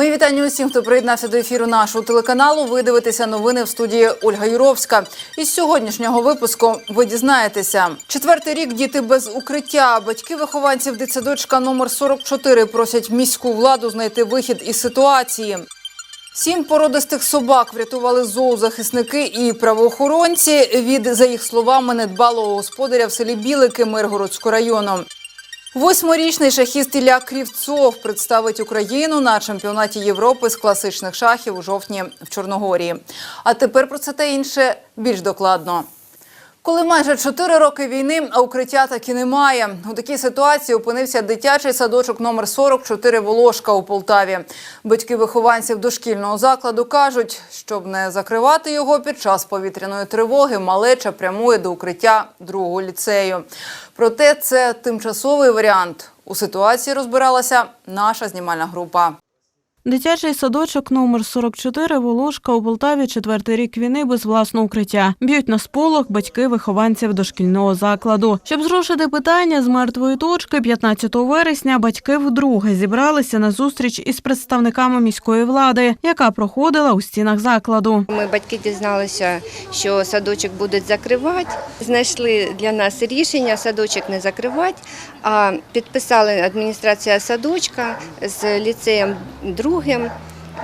Мої вітання усім, хто приєднався до ефіру нашого телеканалу. Ви дивитеся новини в студії Ольга Юровська. Із сьогоднішнього випуску ви дізнаєтеся. Четвертий рік діти без укриття. Батьки вихованців дитсадочка номер 44 просять міську владу знайти вихід із ситуації. Сім породистих собак врятували зоозахисники і правоохоронці від, за їх словами, недбалого господаря в селі Білики Миргородського району. Восьмирічний шахіст Ілля Крівцов представить Україну на чемпіонаті Європи з класичних шахів у жовтні в Чорногорії. А тепер про це та інше більш докладно. Коли майже чотири роки війни, а укриття так і немає. У такій ситуації опинився дитячий садочок номер 44 Волошка у Полтаві. Батьки вихованців дошкільного закладу кажуть, щоб не закривати його під час повітряної тривоги, малеча прямує до укриття другого ліцею. Проте це тимчасовий варіант. У ситуації розбиралася наша знімальна група. Дитячий садочок номер 44 Волошка у Полтаві четвертий рік війни без власного укриття. Б'ють на сполох батьки вихованців дошкільного закладу. Щоб зрушити питання з мертвої точки, 15 вересня батьки вдруге зібралися на зустріч із представниками міської влади, яка проходила у стінах закладу. Ми батьки дізналися, що садочок будуть закривати. Знайшли для нас рішення садочок не закривати, а підписали адміністрація садочка з ліцеєм другим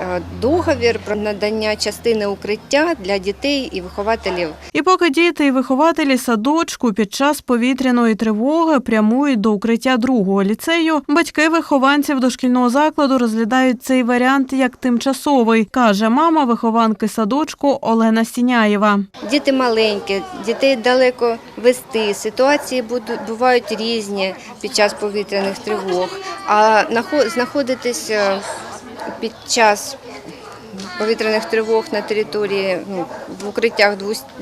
е, договір про надання частини укриття для дітей і вихователів І поки діти і вихователі садочку під час повітряної тривоги прямують до укриття другого ліцею, батьки вихованців дошкільного закладу розглядають цей варіант як тимчасовий, каже мама вихованки садочку Олена Сіняєва. Діти маленькі, дітей далеко вести. Ситуації бувають різні під час повітряних тривог. А нахо- знаходитися під час повітряних тривог на території ну, в укриттях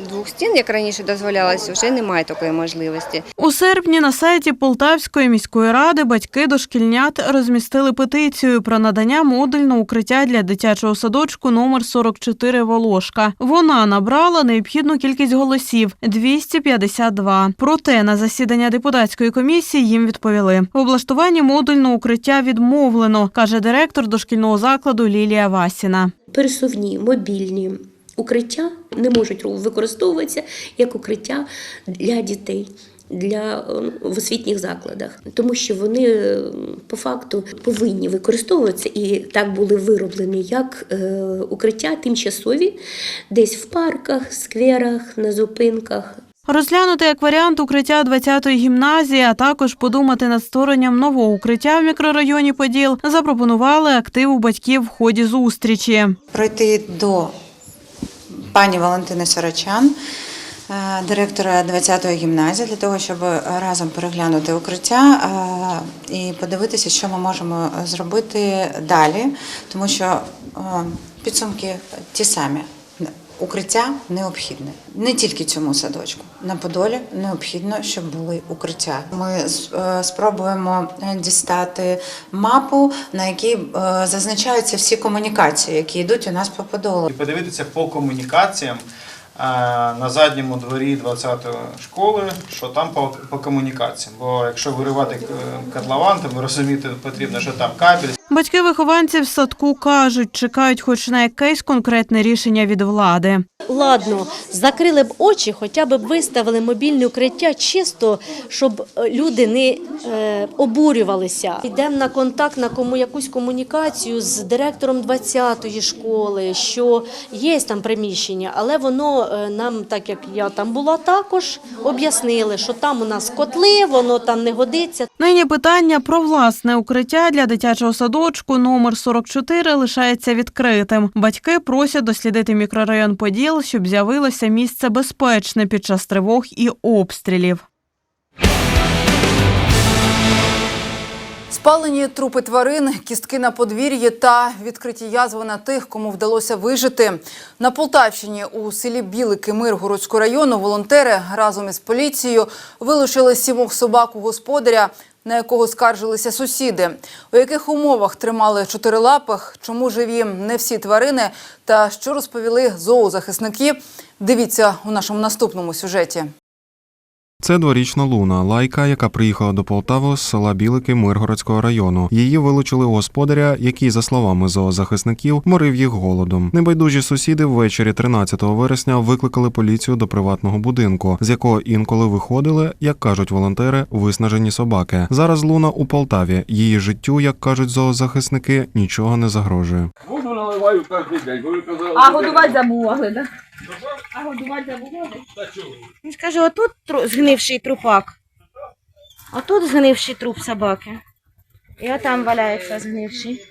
двох, стін, як раніше дозволялося, вже немає такої можливості. У серпні на сайті Полтавської міської ради батьки дошкільнят розмістили петицію про надання модульного укриття для дитячого садочку номер 44 Волошка. Вона набрала необхідну кількість голосів 252. Проте на засідання депутатської комісії їм відповіли. В облаштуванні модульного укриття відмовлено, каже директор дошкільного закладу Лілія Васіна. Пересувні, мобільні укриття не можуть використовуватися як укриття для дітей. Для е, в освітніх закладах, тому що вони е, по факту повинні використовуватися і так були вироблені як е, укриття тимчасові, десь в парках, скверах, на зупинках, Розглянути як варіант укриття 20-ї гімназії, а також подумати над створенням нового укриття в мікрорайоні Поділ запропонували активу батьків в ході зустрічі. пройти до пані Валентини Сорочан, е, директора 20-ї гімназії, для того, щоб разом переглянути укриття е, і подивитися, що ми можемо зробити далі, тому що е, підсумки ті самі. Укриття необхідне не тільки цьому садочку. На Подолі необхідно, щоб були укриття. Ми е, спробуємо дістати мапу, на якій е, зазначаються всі комунікації, які йдуть у нас по Подолу. і подивитися по комунікаціям на задньому дворі 20-ї школи, що там по, по комунікаціям. Бо якщо виривати е, котлован, то ви розумієте, потрібно, що там кабель, Батьки вихованців садку кажуть, чекають хоч на якесь конкретне рішення від влади. Ладно, закрили б очі, хоча б виставили мобільне укриття чисто, щоб е, люди не е, обурювалися. Йдемо на контакт, на кому якусь комунікацію з директором 20-ї школи, що є там приміщення, але воно е, нам, так як я там була, також об'яснили, що там у нас котли, воно там не годиться. Нині питання про власне укриття для дитячого садочку номер 44 лишається відкритим. Батьки просять дослідити мікрорайон Поділ, щоб з'явилося місце безпечне під час тривог і обстрілів. Спалені трупи тварин, кістки на подвір'ї та відкриті язви на тих, кому вдалося вижити. На Полтавщині у селі Білики Миргородського району волонтери разом із поліцією вилучили сімох собак у господаря, на якого скаржилися сусіди. У яких умовах тримали чотирилапих, чому живі не всі тварини та що розповіли зоозахисники. Дивіться у нашому наступному сюжеті. Це дворічна луна, лайка, яка приїхала до Полтави з села Білики Миргородського району. Її вилучили у господаря, який, за словами зоозахисників, морив їх голодом. Небайдужі сусіди ввечері 13 вересня викликали поліцію до приватного будинку, з якого інколи виходили, як кажуть волонтери, виснажені собаки. Зараз луна у Полтаві. Її життю, як кажуть зоозахисники, нічого не загрожує. Воду наливаю кожен день. Ви казали, А годувати забували, так? А годувати забували? Він скаже, отут згнивший трупак. Отут згнивший труп собаки. І отам валяється згнивший.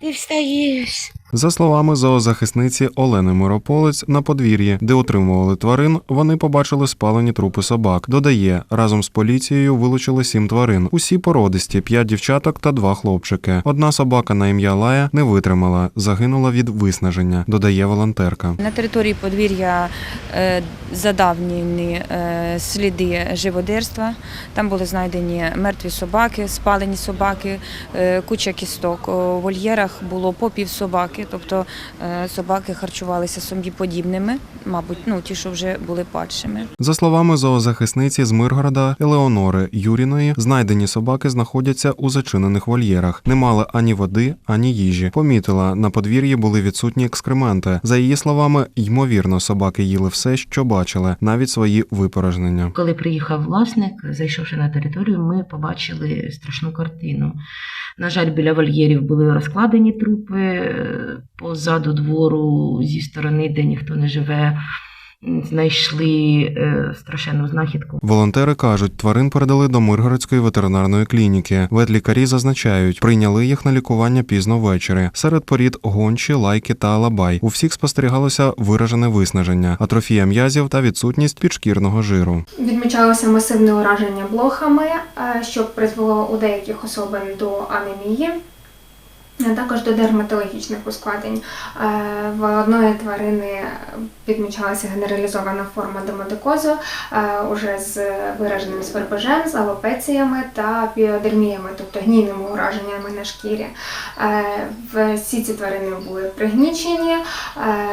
Ти встаєш. За словами зоозахисниці Олени Мирополець, на подвір'ї, де утримували тварин, вони побачили спалені трупи собак. Додає, разом з поліцією вилучили сім тварин. Усі породисті, п'ять дівчаток та два хлопчики. Одна собака на ім'я Лая не витримала, загинула від виснаження. Додає волонтерка. На території подвір'я е, задавнені е, сліди живодерства. Там були знайдені мертві собаки, спалені собаки, е, куча кісток. У вольєрах було по пів собаки, тобто е, собаки харчувалися собі-подібними, мабуть, ну ті, що вже були падшими. За словами зоозахисниці з Миргорода Елеонори Юріної, знайдені собаки знаходяться у зачинених вольєрах. Не мали ані води, ані їжі. Помітила, на подвір'ї були відсутні екскременти. За її словами, ймовірно, собаки їли все, що бачили, навіть свої випорожнення. Коли приїхав власник, зайшовши на територію, ми побачили страшну картину. На жаль, біля вольєрів були розкладені трупи позаду двору, зі сторони, де ніхто не живе. Знайшли е, страшенну знахідку. Волонтери кажуть, тварин передали до Миргородської ветеринарної клініки. Ветлікарі зазначають, прийняли їх на лікування пізно ввечері. Серед порід гончі, лайки та алабай. У всіх спостерігалося виражене виснаження, атрофія м'язів та відсутність підшкірного жиру. Відмічалося масивне ураження блохами, е, що призвело у деяких особин до анемії, також до дерматологічних ускладнень. Е, В одної тварини відмічалася генералізована форма домодикозу, е, уже з вираженим свербежем, з алопеціями та піодерміями, тобто гнійними ураженнями на шкірі. Е, Всі ці тварини були пригнічені,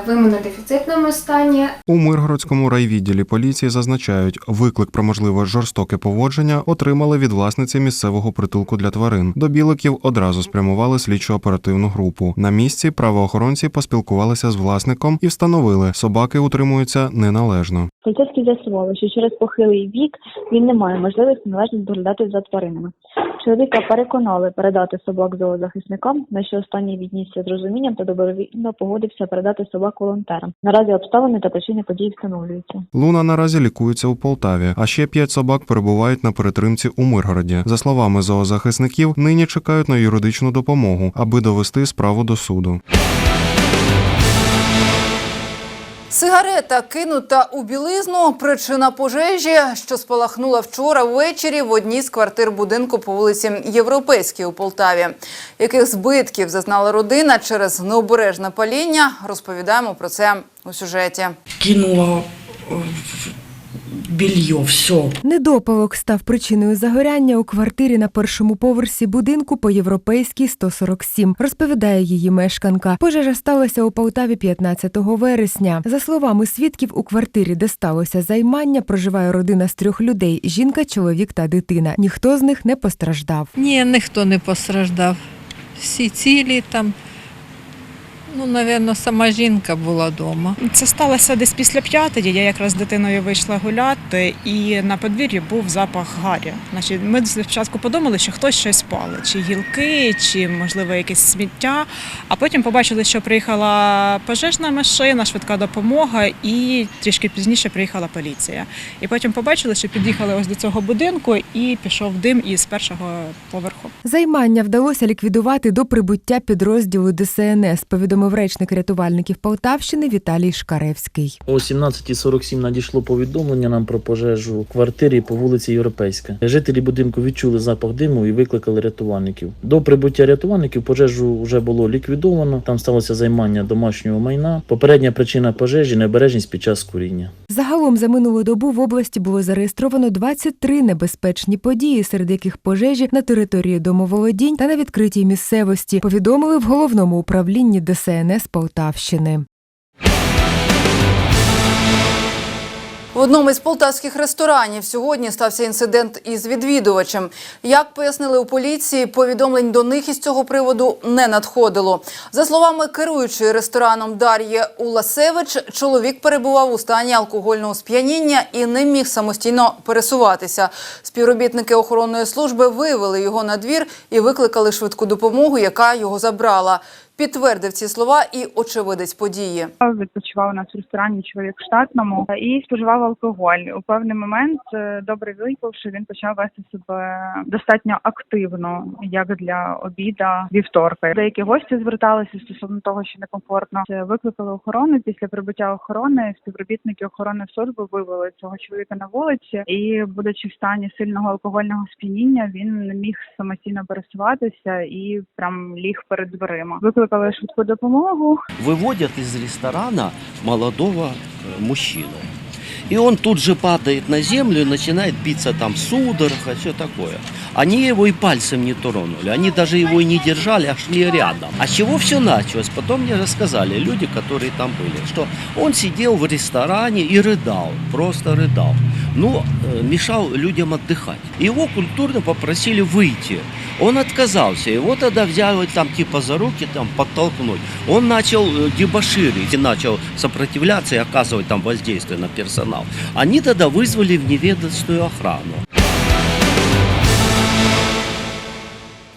в імунодефіцитному стані, У Миргородському райвідділі поліції зазначають, виклик про можливе жорстоке поводження отримали від власниці місцевого притулку для тварин. До біликів одразу спрямували слідчо-оперативну групу. На місці правоохоронці поспілкувалися з власником і встановили, собаки утримуються неналежно. Поліцейські з'ясували, що через похилий вік він не має можливості належно доглядати за тваринами. Чоловіка переконали передати собак зоозахисникам, на що останній віднісся з розумінням та добровільно погодився передати собак волонтерам. Наразі обставини та причини подій встановлюються. Луна наразі лікується у Полтаві, а ще п'ять собак перебувають на перетримці у Миргороді. За словами зоозахисників, нині чекають на юридичну допомогу, аби довести справу до суду. Сигарета кинута у білизну. Причина пожежі, що спалахнула вчора ввечері в одній з квартир будинку по вулиці Європейській у Полтаві. Яких збитків зазнала родина через необережне паління? Розповідаємо про це у сюжеті. кинула белье, все. Недопалок став причиною загоряння у квартирі на першому поверсі будинку по європейській 147, розповідає її мешканка. Пожежа сталася у Полтаві 15 вересня. За словами свідків, у квартирі, де сталося займання, проживає родина з трьох людей: жінка, чоловік та дитина. Ніхто з них не постраждав. Ні, ніхто не постраждав. Всі цілі там. Ну, напевно, сама жінка була вдома. Це сталося десь після п'ятої. Я якраз з дитиною вийшла гуляти, і на подвір'ї був запах гарі. Значить, ми спочатку подумали, що хтось щось палить, чи гілки, чи можливо якесь сміття. А потім побачили, що приїхала пожежна машина, швидка допомога, і трішки пізніше приїхала поліція. І потім побачили, що під'їхали ось до цього будинку, і пішов дим із першого поверху. Займання вдалося ліквідувати до прибуття підрозділу ДСНС, повідомив речник рятувальників Полтавщини Віталій Шкаревський. О 17.47 надійшло повідомлення нам про пожежу в квартирі по вулиці Європейська. Жителі будинку відчули запах диму і викликали рятувальників. До прибуття рятувальників пожежу вже було ліквідовано. Там сталося займання домашнього майна. Попередня причина пожежі небережність під час куріння. Загалом за минулу добу в області було зареєстровано 23 небезпечні події, серед яких пожежі на території домоволодінь та на відкритій місцевості. Повідомили в головному управлінні ДСНС Полтавщини. В одному із полтавських ресторанів сьогодні стався інцидент із відвідувачем. Як пояснили у поліції, повідомлень до них із цього приводу не надходило. За словами керуючої рестораном Дар'ї Уласевич, чоловік перебував у стані алкогольного сп'яніння і не міг самостійно пересуватися. Співробітники охоронної служби вивели його на двір і викликали швидку допомогу, яка його забрала. Підтвердив ці слова і очевидець події. Відпочивав у нас в ресторані чоловік в штатному і споживав алкоголь. У певний момент, е, добре випивши, він почав вести себе достатньо активно, як для обіда вівторка. Деякі гості зверталися стосовно того, що некомфортно. Викликали охорону. Після прибуття охорони співробітники охорони служби вивели цього чоловіка на вулиці, і, будучи в стані сильного алкогольного сп'яніння, він не міг самостійно пересуватися і прям ліг перед дверима. Викликали швидку допомогу. выводят из ресторана молодого э, мужчину. И он тут же падает на землю и начинает биться там судорога, все такое. Они его и пальцем не тронули, они даже его и не держали, а шли рядом. А с чего все началось? Потом мне рассказали люди, которые там были, что он сидел в ресторане и рыдал, просто рыдал. Ну, мешал людям отдыхать. Его культурно попросили выйти. Он отказался. Его тогда взяли там типа за руки, там подтолкнуть. Он начал э, дебоширить и начал сопротивляться и оказывать там воздействие на персонал. Они тогда вызвали в неведомственную охрану.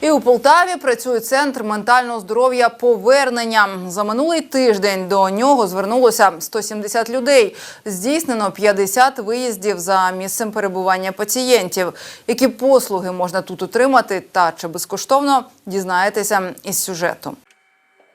І у Полтаві працює центр ментального здоров'я повернення. За минулий тиждень до нього звернулося 170 людей. Здійснено 50 виїздів за місцем перебування пацієнтів. Які послуги можна тут отримати та чи безкоштовно дізнаєтеся із сюжету.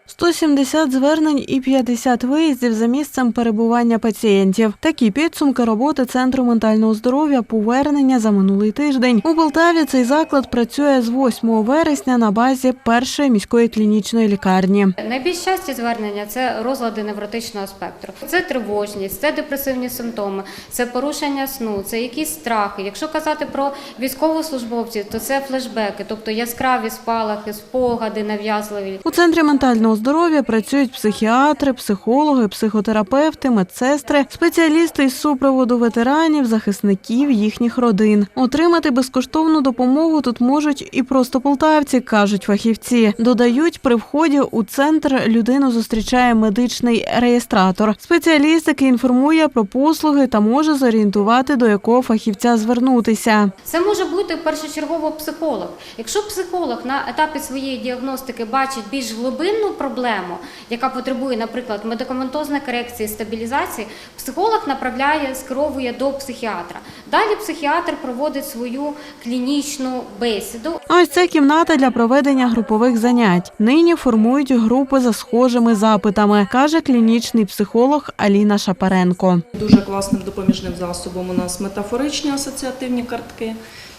170 звернень і 50 виїздів за місцем перебування пацієнтів. Такі підсумки роботи центру ментального здоров'я повернення за минулий тиждень. У Полтаві цей заклад працює з 8 вересня на базі першої міської клінічної лікарні. Найбільш часті звернення це розлади невротичного спектру. Це тривожність, це депресивні симптоми, це порушення сну, це якісь страхи. Якщо казати про військовослужбовців, то це флешбеки, тобто яскраві спалахи, спогади нав'язливі. У центрі ментального здоров'я працюють психіатри, психологи, психотерапевти, медсестри, спеціалісти із супроводу ветеранів, захисників їхніх родин. Отримати безкоштовну допомогу тут можуть і просто полтавці, кажуть фахівці. Додають, при вході у центр людину зустрічає медичний реєстратор. Спеціаліст, який інформує про послуги та може зорієнтувати, до якого фахівця звернутися. Це може бути першочергово психолог. Якщо психолог на етапі своєї діагностики бачить більш глибинну проблему, яка потребує, наприклад, медикаментозної корекції, стабілізації, психолог направляє, скеровує до психіатра. Далі психіатр проводить свою клінічну бесіду. А ось це кімната для проведення групових занять. Нині формують групи за схожими запитами, каже клінічний психолог Аліна Шапаренко. Дуже класним допоміжним засобом у нас метафоричні асоціативні картки.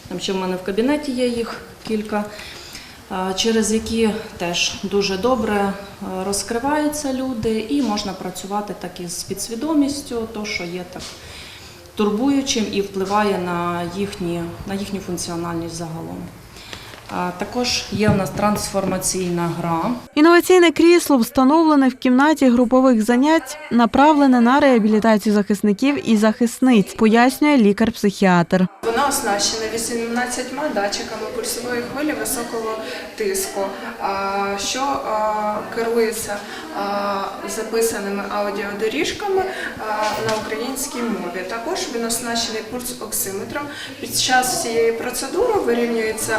Там ще в мене в кабінеті є їх кілька, через які теж дуже добре е, розкриваються люди, і можна працювати так із підсвідомістю, то що є так турбуючим і впливає на, їхні, на їхню функціональність загалом. А, Також є у нас трансформаційна гра. Інноваційне крісло, встановлене в кімнаті групових занять, направлене на реабілітацію захисників і захисниць, пояснює лікар-психіатр. Вона оснащена 18 датчиками пульсової хвилі високого тиску, що керується записаними аудіодоріжками на українській мові. Також він оснащений пульс-оксиметром. Під час цієї процедури вирівнюється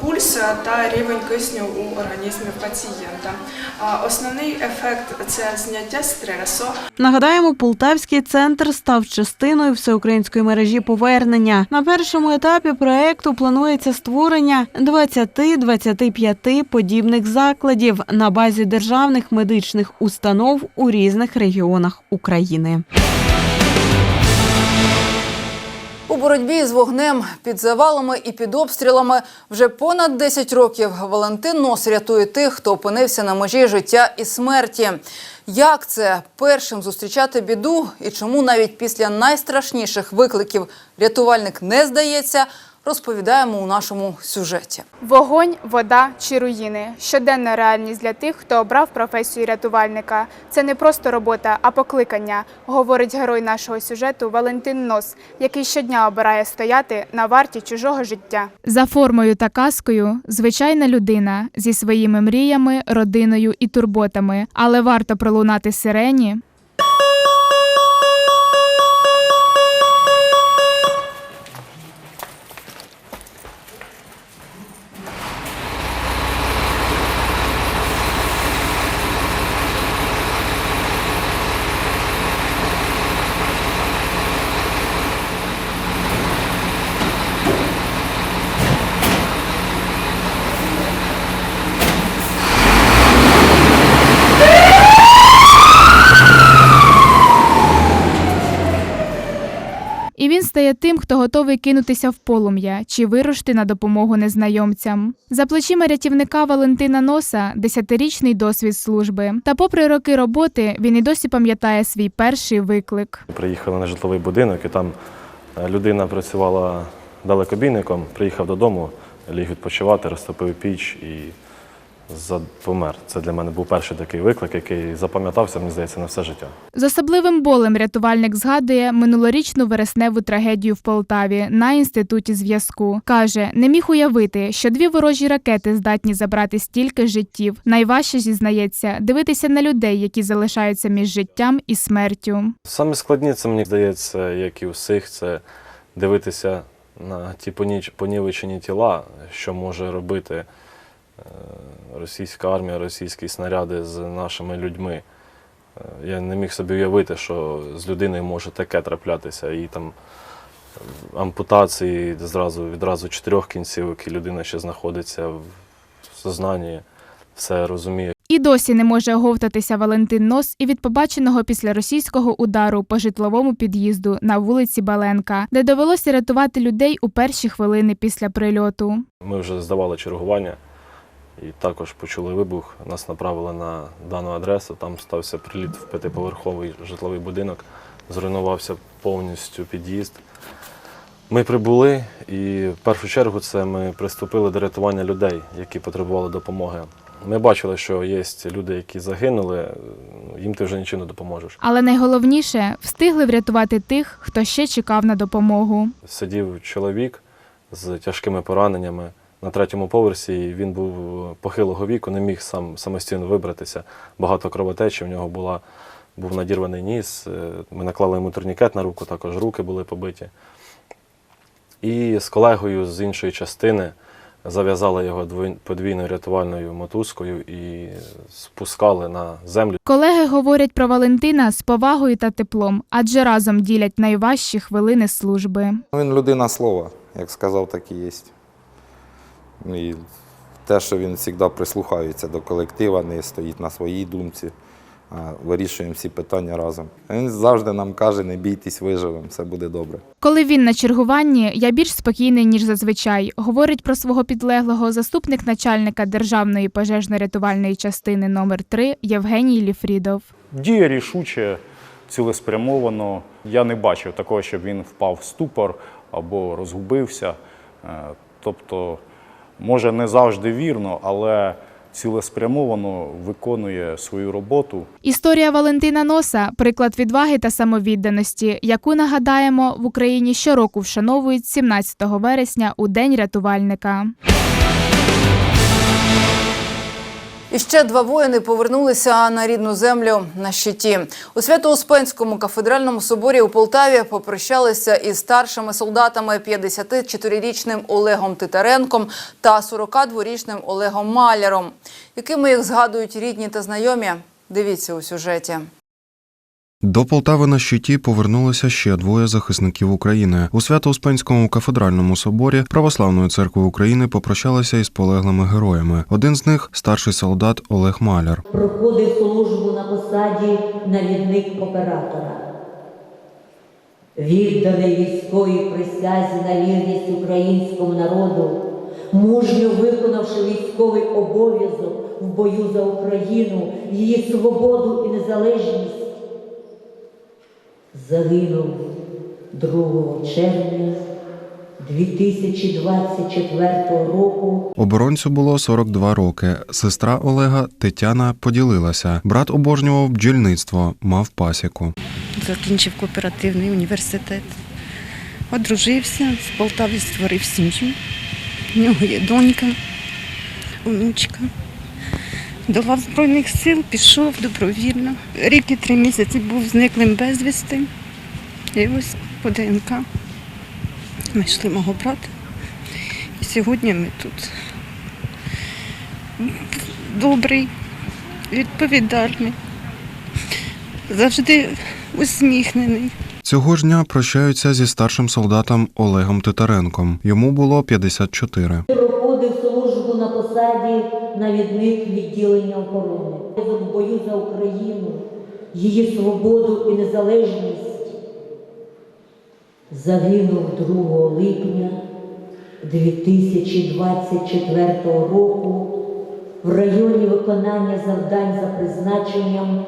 пульс та рівень кисню у організмі пацієнта. Основний ефект це зняття стресу. Нагадаємо, полтавський центр став частиною всеукраїнської мережі повернення. На першому етапі проекту планується створення 20-25 подібних закладів на базі державних медичних установ у різних регіонах України. У боротьбі з вогнем під завалами і під обстрілами вже понад 10 років Валентин Нос рятує тих, хто опинився на межі життя і смерті. Як це першим зустрічати біду і чому навіть після найстрашніших викликів рятувальник не здається, розповідаємо у нашому сюжеті. Вогонь, вода чи руїни щоденна реальність для тих, хто обрав професію рятувальника. Це не просто робота, а покликання, говорить герой нашого сюжету Валентин Нос, який щодня обирає стояти на варті чужого життя. За формою та казкою звичайна людина зі своїми мріями, родиною і турботами, але варто пролунати сирені. Стає тим, хто готовий кинутися в полум'я чи вирушити на допомогу незнайомцям. За плечима рятівника Валентина Носа десятирічний досвід служби. Та, попри роки роботи, він і досі пам'ятає свій перший виклик. Приїхали на житловий будинок, і там е, людина працювала далекобійником, приїхав додому, ліг відпочивати, розтопив піч і помер. Це для мене був перший такий виклик, який запам'ятався, мені здається, на все життя. З особливим болем рятувальник згадує минулорічну вересневу трагедію в Полтаві на інституті зв'язку. Каже, не міг уявити, що дві ворожі ракети здатні забрати стільки життів. Найважче зізнається дивитися на людей, які залишаються між життям і смертю. Саме складні, це мені здається, як і у всіх, це дивитися на ті понівечені тіла, що може робити е, російська армія, російські снаряди з нашими людьми. Е, Я не міг собі уявити, що з людиною може таке траплятися. І там е, ампутації зразу, відразу чотирьох кінцівок, і людина ще знаходиться в сознанні, все розуміє. І досі не може оговтатися Валентин Нос і від побаченого після російського удару по житловому під'їзду на вулиці Баленка, де довелося рятувати людей у перші хвилини після прильоту. Ми вже здавали чергування і також почули вибух. Нас направили на дану адресу. Там стався приліт в п'ятиповерховий житловий будинок, зруйнувався повністю під'їзд. Ми прибули і в першу чергу це ми приступили до рятування людей, які потребували допомоги. Ми бачили, що є люди, які загинули, їм ти вже нічим не допоможеш. Але найголовніше встигли врятувати тих, хто ще чекав на допомогу. сидів чоловік з тяжкими пораненнями на третьому поверсі. і Він був похилого віку, не міг сам самостійно вибратися. Багато кровотечі, в нього була, був надірваний ніс. е, Ми наклали йому турнікет на руку, також руки були побиті. І з колегою з іншої частини зав'язали його подвійною рятувальною мотузкою і спускали на землю. Колеги говорять про Валентина з повагою та теплом, адже разом ділять найважчі хвилини служби. Він людина слова, як сказав, так і є. І те, що він завжди прислухається до колектива, не стоїть на своїй думці, а вирішуємо всі питання разом. Він завжди нам каже, не бійтесь, виживемо, все буде добре. Коли він на чергуванні, я більш спокійний, ніж зазвичай, говорить про свого підлеглого заступник начальника Державної пожежно-рятувальної частини номер 3 Євгеній Ліфрідов. Діє рішуче, цілеспрямовано. Я не бачив такого, щоб він впав в ступор або розгубився. Е, Тобто, може, не завжди вірно, але цілеспрямовано виконує свою роботу. Історія Валентина Носа приклад відваги та самовідданості, яку нагадаємо в Україні щороку вшановують 17 вересня у День рятувальника. І ще два воїни повернулися на рідну землю на щиті. У Свято-Успенському кафедральному соборі у Полтаві попрощалися із старшими солдатами 54-річним Олегом Титаренком та 42-річним Олегом Маляром. Якими їх згадують рідні та знайомі? Дивіться у сюжеті. До Полтави на щиті повернулися ще двоє захисників України. У Свято-Успенському кафедральному соборі Православної церкви України попрощалися із полеглими героями. Один з них старший солдат Олег Маляр. проходив службу на посаді навідник оператора. Відданий військовій присязі на вірність українському народу, мужньо виконавши військовий обов'язок в бою за Україну, її свободу і незалежність, загинув 2 червня 2024 року Оборонцю було 42 роки. Сестра Олега Тетяна поділилася. Брат обожнював бджільництво, мав пасіку. закінчив кооперативний університет. Одружився, в Полтаві створив сім'ю. У нього є донька, онучка. До лав Збройних сил пішов добровільно. Рік і три місяці був зниклим безвісти. І ось по ДНК знайшли мого брата. І сьогодні ми тут. Добрий, відповідальний, завжди усміхнений. Цього ж дня прощаються зі старшим солдатом Олегом Титаренком. Йому було 54. Посаді навідник відділення охорони. В бою за Україну, її свободу і незалежність загинув 2 липня 2024 року в районі виконання завдань за призначенням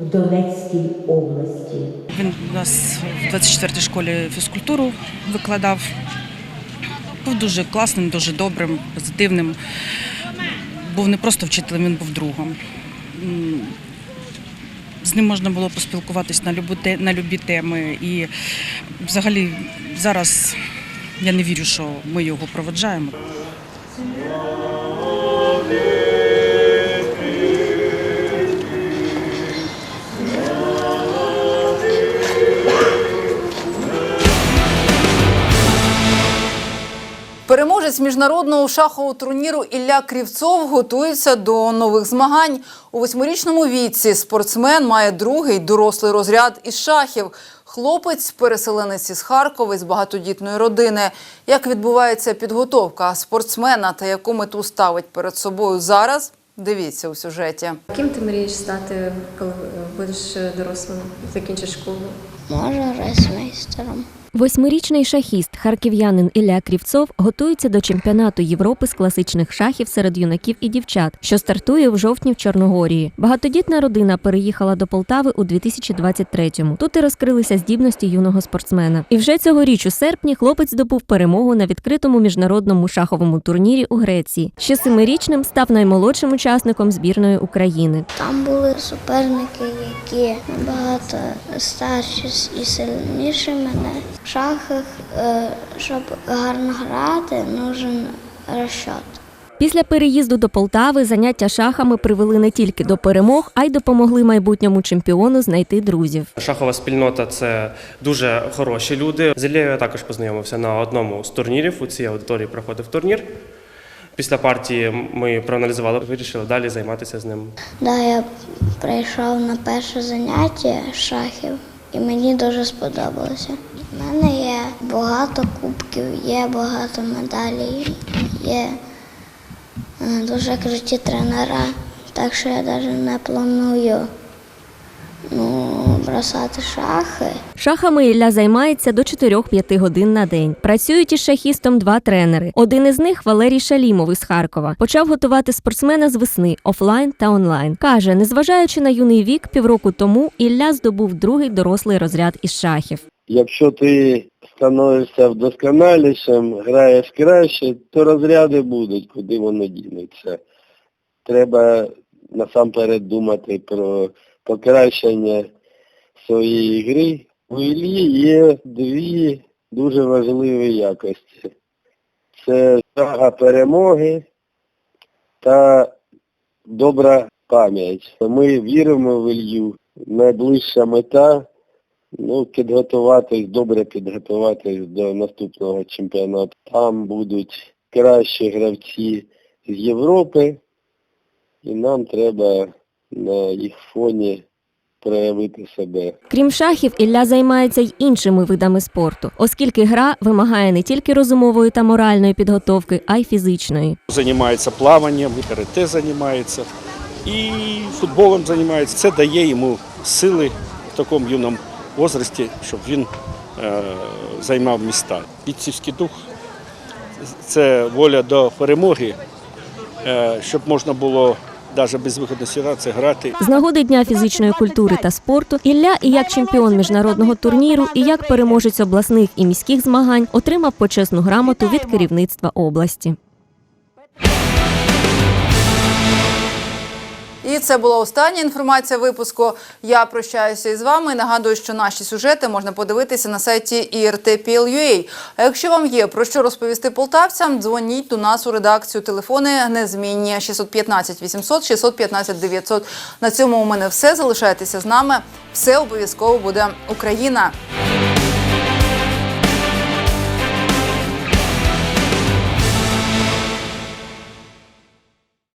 в Донецькій області. Він у нас в 24-й школі фізкультуру викладав. Був дуже класним, дуже добрим, позитивним. Був не просто вчителем, він був другом. З ним можна було поспілкуватись на любі, на любі теми. І взагалі зараз я не вірю, що ми його проводжаємо. Переможець міжнародного шахового турніру Ілля Крівцов готується до нових змагань. У восьмирічному віці спортсмен має другий дорослий розряд із шахів. Хлопець переселенець із Харкова з багатодітної родини. Як відбувається підготовка спортсмена та яку мету ставить перед собою зараз? Дивіться у сюжеті. Ким ти мрієш стати, коли будеш дорослим, закінчиш школу? Може, рейсмейстером. Восьмирічний шахіст, харків'янин Ілля Крівцов готується до чемпіонату Європи з класичних шахів серед юнаків і дівчат, що стартує в жовтні в Чорногорії. Багатодітна родина переїхала до Полтави у 2023-му. Тут і розкрилися здібності юного спортсмена. І вже цьогоріч у серпні хлопець здобув перемогу на відкритому міжнародному шаховому турнірі у Греції. Ще семирічним став наймолодшим учасником збірної України. Там були суперники, які набагато старші і сильніші мене. В шахах, е, щоб гарно грати, нужен розчот. Після переїзду до Полтави заняття шахами привели не тільки до перемог, а й допомогли майбутньому чемпіону знайти друзів. Шахова спільнота це дуже хороші люди. З Іллею я також познайомився на одному з турнірів. У цій аудиторії проходив турнір. Після партії ми проаналізували, вирішили далі займатися з ним. Да, я прийшов на перше заняття шахів і мені дуже сподобалося. У мене є багато кубків, є багато медалей, є е, дуже круті тренера, так що я навіть не планую ну, бросати шахи. Шахами Ілля займається до 4-5 годин на день. Працюють із шахістом два тренери. Один із них Валерій Шалімов із Харкова. Почав готувати спортсмена з весни офлайн та онлайн. Каже, незважаючи на юний вік, півроку тому Ілля здобув другий дорослий розряд із шахів. Якщо ти становишся вдосконалішим, граєш краще, то розряди будуть, куди воно дінеться. Треба насамперед думати про покращення своєї гри. У Іллі є дві дуже важливі якості. Це жага перемоги та добра пам'ять. Ми віримо в Ілью. Найближча мета Ну, підготуватись, добре підготуватись до наступного чемпіонату. Там будуть кращі гравці з Європи, і нам треба на їх фоні проявити себе. Крім шахів, Ілля займається й іншими видами спорту, оскільки гра вимагає не тільки розумової та моральної підготовки, а й фізичної. Займається плаванням, карате займається, і футболом займається. Це дає йому сили в такому юному возрасті, щоб він е, займав міста. Бійцівський дух це воля до перемоги, е, щоб можна було навіть без виходу ситуації грати. З нагоди Дня фізичної культури та спорту Ілля і як чемпіон міжнародного турніру, і як переможець обласних і міських змагань отримав почесну грамоту від керівництва області. І це була остання інформація випуску. Я прощаюся із вами. Нагадую, що наші сюжети можна подивитися на сайті IRT.PL.UA. А якщо вам є про що розповісти полтавцям, дзвоніть до нас у редакцію. Телефони незмінні 615 800 615 900. На цьому у мене все. Залишайтеся з нами. Все обов'язково буде Україна.